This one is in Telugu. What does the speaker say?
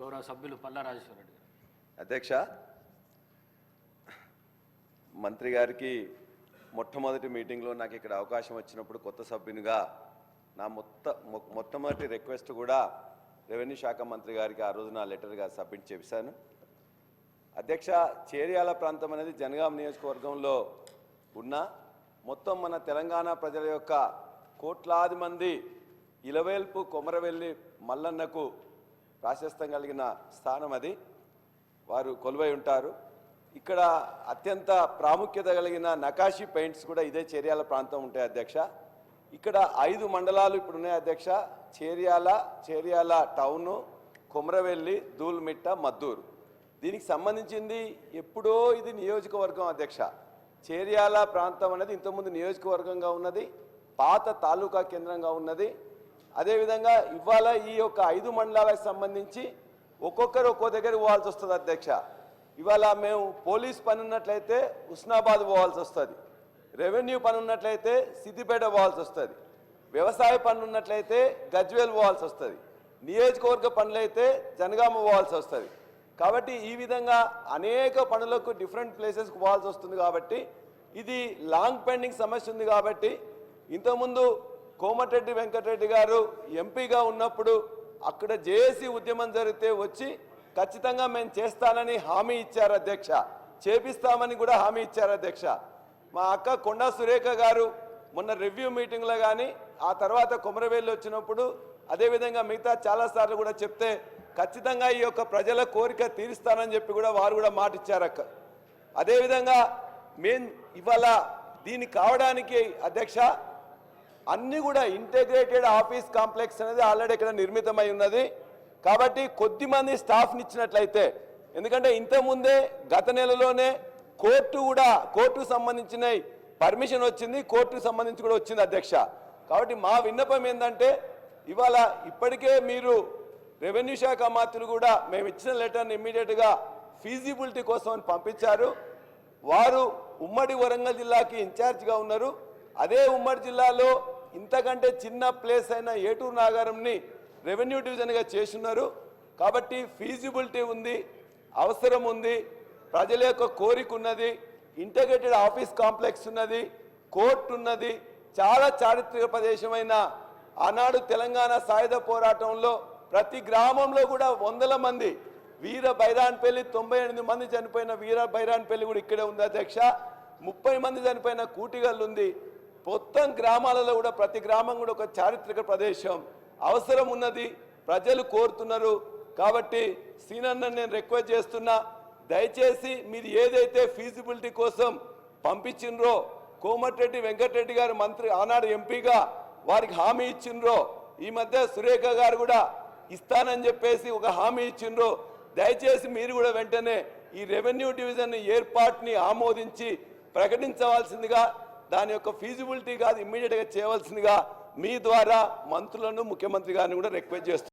గౌరవ సభ్యులు పల్లా రాజేశ్వరరెడ్డి గారు. అధ్యక్ష మంత్రి గారికి మొట్టమొదటి మీటింగ్లో నాకు ఇక్కడ అవకాశం వచ్చినప్పుడు కొత్త సభ్యునిగా నా మొత్త మొట్టమొదటి రిక్వెస్ట్ కూడా రెవెన్యూ శాఖ మంత్రి గారికి ఆ రోజు నా లెటర్గా సబ్మిట్ చేశాను. అధ్యక్ష చేరియాల ప్రాంతం అనేది జనగాం నియోజకవర్గంలో ఉన్న మొత్తం మన తెలంగాణ ప్రజల యొక్క కోట్లాది మంది ఇలవేల్పు కొమరవెల్లి మల్లన్నకు ప్రాశస్తం కలిగిన స్థానం అది. వారు కొలువై ఉంటారు. ఇక్కడ అత్యంత ప్రాముఖ్యత కలిగిన నకాషి పెయింట్స్ కూడా ఇదే చేర్యాల ప్రాంతం ఉంటాయి అధ్యక్ష. ఇక్కడ ఐదు మండలాలు ఇప్పుడు ఉన్నాయి అధ్యక్ష. చేర్యాల చేర్యాల టౌను కొమరవెల్లి దూల్మిట్ట మద్దూరు. దీనికి సంబంధించింది ఎప్పుడో ఇది నియోజకవర్గం అధ్యక్ష. చేర్యాల ప్రాంతం అనేది ఇంతకుముందు నియోజకవర్గంగా ఉన్నది. పాత తాలూకా కేంద్రంగా ఉన్నది. అదేవిధంగా ఇవాళ ఈ యొక్క ఐదు మండలాలకు సంబంధించి ఒక్కొక్కరు ఒక్కో దగ్గర పోవాల్సి వస్తుంది అధ్యక్ష. ఇవాళ మేము పోలీస్ పని ఉన్నట్లయితే ఉస్నాబాద్ పోవాల్సి వస్తుంది. రెవెన్యూ పని ఉన్నట్లయితే సిద్దిపేట పోవాల్సి వస్తుంది. వ్యవసాయ పనులు ఉన్నట్లయితే గజ్వేల్ పోవాల్సి వస్తుంది. నియోజకవర్గ పనులైతే జనగామ పోవాల్సి వస్తుంది. కాబట్టి ఈ విధంగా అనేక పనులకు డిఫరెంట్ ప్లేసెస్కి పోవాల్సి వస్తుంది కాబట్టి ఇది లాంగ్ పెండింగ్ సమస్య ఉంది కాబట్టి ఇంతకుముందు కోమటిరెడ్డి వెంకటరెడ్డి గారు ఎంపీగా ఉన్నప్పుడు అక్కడ జేఏసీ ఉద్యమం జరిగితే వచ్చి ఖచ్చితంగా మేము చేస్తానని హామీ ఇచ్చారు అధ్యక్ష. చేపిస్తామని కూడా హామీ ఇచ్చారు అధ్యక్ష. మా అక్క కొండా సురేఖ గారు మొన్న రివ్యూ మీటింగ్లో కానీ ఆ తర్వాత కుమరవేలు వచ్చినప్పుడు అదేవిధంగా మిగతా చాలాసార్లు కూడా చెప్తే ఖచ్చితంగా ఈ యొక్క ప్రజల కోరిక తీరుస్తానని చెప్పి కూడా వారు కూడా మాట ఇచ్చారు అక్క. అదేవిధంగా మేం ఇవాళ దీన్ని కావడానికి అధ్యక్ష అన్ని కూడా ఇంటెగ్రేటెడ్ ఆఫీస్ కాంప్లెక్స్ అనేది ఆల్రెడీ ఇక్కడ నిర్మితమై ఉన్నది. కాబట్టి కొద్దిమంది స్టాఫ్ని ఇచ్చినట్లయితే ఎందుకంటే ఇంతకుముందే గత నెలలోనే కోర్టు కూడా కోర్టుకు సంబంధించిన పర్మిషన్ వచ్చింది కోర్టుకు సంబంధించి కూడా వచ్చింది అధ్యక్ష. కాబట్టి మా విన్నపం ఏంటంటే ఇవాళ ఇప్పటికే మీరు రెవెన్యూ శాఖ మాత్రులు కూడా మేము ఇచ్చిన లెటర్ని ఇమ్మీడియట్గా ఫీజిబిలిటీ కోసం అని పంపించారు. వారు ఉమ్మడి వరంగల్ జిల్లాకి ఇన్ఛార్జ్గా ఉన్నారు. అదే ఉమ్మడి జిల్లాలో ఇంతకంటే చిన్న ప్లేస్ అయిన ఏటూరు నాగారంని రెవెన్యూ డివిజన్గా చేస్తున్నారు కాబట్టి ఫీజిబిలిటీ ఉంది అవసరం ఉంది ప్రజల యొక్క కోరిక ఉన్నది ఇంటగ్రేటెడ్ ఆఫీస్ కాంప్లెక్స్ ఉన్నది కోర్టు ఉన్నది చాలా చారిత్రక ప్రదేశమైన ఆనాడు తెలంగాణ సాయుధ పోరాటంలో ప్రతి గ్రామంలో కూడా వందల మంది వీర బైరాన్పల్లి తొంభై ఎనిమిది మంది చనిపోయిన వీర బైరాన్పల్లి కూడా ఇక్కడే ఉంది అధ్యక్ష. ముప్పై మంది చనిపోయిన కూటిగల్లు ఉంది. మొత్తం గ్రామాలలో కూడా ప్రతి గ్రామం కూడా ఒక చారిత్రక ప్రదేశం. అవసరం ఉన్నది ప్రజలు కోరుతున్నారు. కాబట్టి సీనన్న నేను రిక్వెస్ట్ చేస్తున్నా దయచేసి మీరు ఏదైతే ఫీజిబిలిటీ కోసం పంపించిండ్రో కోమటిరెడ్డి వెంకటరెడ్డి గారు మంత్రి ఆనాడు ఎంపీగా వారికి హామీ ఇచ్చిండ్రో ఈ మధ్య సురేఖ గారు కూడా ఇస్తానని చెప్పేసి ఒక హామీ ఇచ్చిండ్రో దయచేసి మీరు కూడా వెంటనే ఈ రెవెన్యూ డివిజన్ ఏర్పాటుని ఆమోదించి ప్రకటించవలసిందిగా దాని యొక్క ఫీజిబిలిటీ కాదు ఇమ్మీడియట్గా చేయవలసిందిగా మీ ద్వారా మంత్రులను ముఖ్యమంత్రి గారిని కూడా రిక్వెస్ట్ చేస్తున్నాను